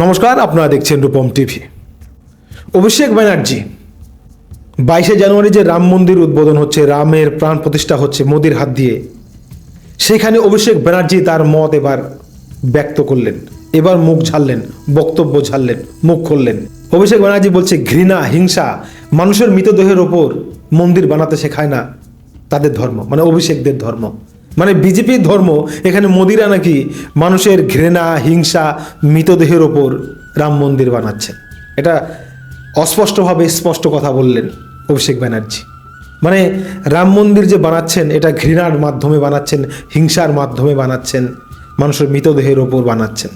নমস্কার, আপনারা দেখছেন রূপম টিভি। অভিষেক ব্যানার্জি, বাইশে জানুয়ারি যে রাম মন্দির উদ্বোধন হচ্ছে, রামের প্রাণ প্রতিষ্ঠা হচ্ছে মোদির হাত দিয়ে, সেখানে অভিষেক ব্যানার্জি তার মত এবার ব্যক্ত করলেন, এবার মুখ ঝাড়লেন, বক্তব্য ঝাড়লেন, মুখ খুললেন। অভিষেক ব্যানার্জি বলছে, ঘৃণা, হিংসা, মানুষের মৃতদেহের ওপর মন্দির বানাতে শেখায় না তাদের ধর্ম মানে অভিষেকদের ধর্ম। মানে বিজেপির ধর্ম এখানে মোদিরা নাকি মানুষের ঘৃণা, হিংসা, মৃতদেহের ওপর রাম মন্দির বানাচ্ছেন। এটা অস্পষ্টভাবে স্পষ্ট কথা বললেন অভিষেক ব্যানার্জি। মানে রাম মন্দির যে বানাচ্ছেন, এটা ঘৃণার মাধ্যমে বানাচ্ছেন, হিংসার মাধ্যমে বানাচ্ছেন, মানুষের মৃতদেহের ওপর বানাচ্ছেন।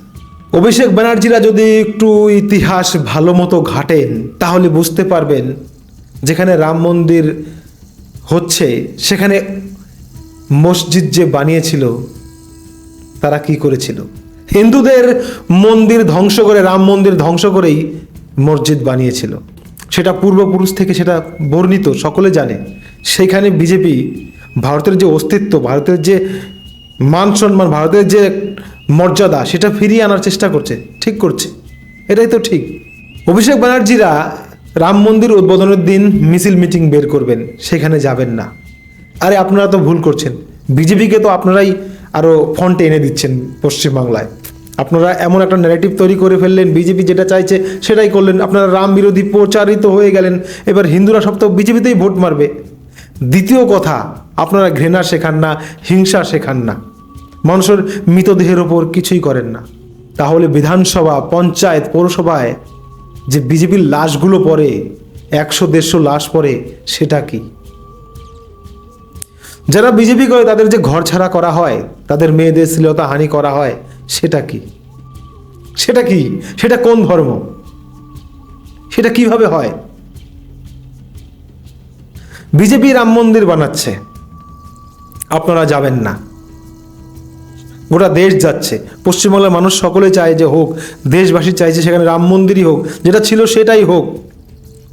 অভিষেক ব্যানার্জিরা যদি একটু ইতিহাস ভালো মতো ঘাটেন, তাহলে বুঝতে পারবেন, যেখানে রাম মন্দির হচ্ছে, সেখানে মসজিদ যে বানিয়েছিল, তারা কি করেছিল? হিন্দুদের মন্দির ধ্বংস করে, রাম মন্দির ধ্বংস করেই মসজিদ বানিয়েছিল। সেটা পূর্বপুরুষ থেকে সেটা বর্ণিত, সকলে জানে। সেইখানে বিজেপি, ভারতের যে অস্তিত্ব, ভারতের যে মান সম্মান, ভারতের যে মর্যাদা, সেটা ফিরিয়ে আনার চেষ্টা করছে, ঠিক করছে। এটাই তো ঠিক। অভিষেক ব্যানার্জিরা রাম মন্দির উদ্বোধনের দিন মিছিল মিটিং বের করবেন, সেখানে যাবেন না। আরে আপনারা তো ভুল করছেন। বিজেপিকে তো আপনারাই আরও ফন্টে এনে দিচ্ছেন পশ্চিমবাংলায়। আপনারা এমন একটা ন্যারেটিভ তৈরি করে ফেললেন, বিজেপি যেটা চাইছে সেটাই করলেন। আপনারা রাম বিরোধী প্রচারিত হয়ে গেলেন, এবার হিন্দুরা সব তো বিজেপিতেই ভোট মারবে। দ্বিতীয় কথা, আপনারা ঘৃণা শেখান না, হিংসা শেখান না। মানুষের মৃতদেহের ওপর কিছুই করেন না। তাহলে বিধানসভা, পঞ্চায়েত, পৌরসভায় যে বিজেপির লাশগুলো পড়ে, একশো দেড়শো লাশ পড়ে, সেটা কি? যারা বিজেপি করে তাদের যে ঘর ছাড়া করা হয়, তাদের মেয়েদের শ্লীলতা হানি করা হয়, সেটা কি? সেটা কি? সেটা কোন ধর্ম? সেটা কীভাবে হয়? বিজেপি রাম মন্দির বানাচ্ছে। আপনারা যাবেন না। গোটা দেশ যাচ্ছে। পশ্চিমবাংলার মানুষ সকলে চায় যে হোক, দেশবাসী চাইছে সেখানে রাম মন্দিরই হোক, যেটা ছিল সেটাই হোক।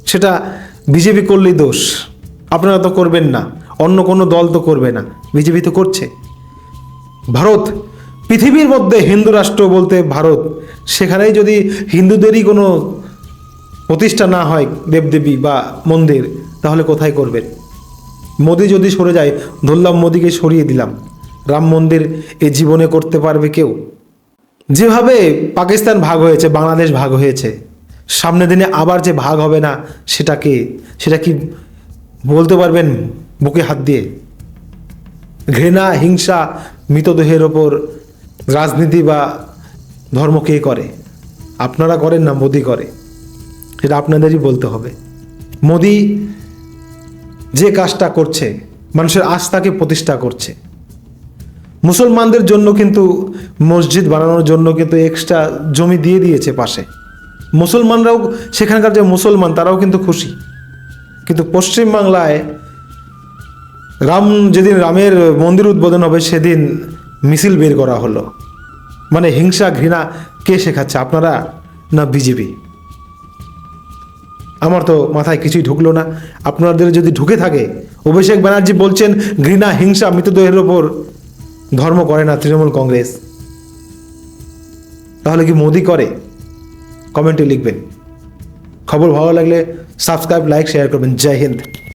সেটা বিজেপি করলেই দোষ। আপনারা তো করবেন না। অন্য কোনো দল তো করবে না। বিজেপি তো করছে। ভারত, পৃথিবীর মধ্যে হিন্দু রাষ্ট্র বলতে ভারত, সেখানেই যদি হিন্দুদেরই কোনো প্রতিষ্ঠা না হয় দেবদেবী বা মন্দির, তাহলে কোথায় করবেন মোদি যদি সরে যায়, ধরলাম মোদিকে সরিয়ে দিলাম। রাম মন্দির এ জীবনে করতে পারবে কেউ? যেভাবে পাকিস্তান ভাগ হয়েছে, বাংলাদেশ ভাগ হয়েছে সামনে দিনে আবার যে ভাগ হবে না সেটাকে সেটা কি বলতে পারবেন বুকে হাত দিয়ে। ঘৃণা, হিংসা, মৃতদেহের ওপর রাজনীতি বা ধর্ম কে করে? আপনারা করেন না, মোদি করে। সেটা আপনাদেরই বলতে হবে। মোদি যে কাজটা করছে, মানুষের আস্থাকে প্রতিষ্ঠা করছে। মুসলমানদের জন্য কিন্তু, মসজিদ বানানোর জন্য কিন্তু এক্সট্রা জমি দিয়ে দিয়েছে পাশে। মুসলমানরাও, সেখানকার যে মুসলমান, তারাও কিন্তু খুশি। কিন্তু পশ্চিমবাংলায় রাম, যেদিন রামের মন্দির উদ্বোধন হবে, সেদিন মিছিল বের করা হলো। মানে হিংসা, ঘৃণা কে শেখাচ্ছে? আপনারা না বিজেপি? আমার তো মাথায় কিছুই ঢুকলো না। আপনাদের যদি ঢুকে থাকে, অভিষেক ব্যানার্জি বলছেন, ঘৃণা, হিংসা মৃতদেহের ওপর ধর্ম করে না তৃণমূল কংগ্রেস। তাহলে কি মোদি করে? কমেন্টে লিখবেন। খবর ভালো লাগলে সাবস্ক্রাইব, লাইক, শেয়ার করবেন। জয় হিন্দ।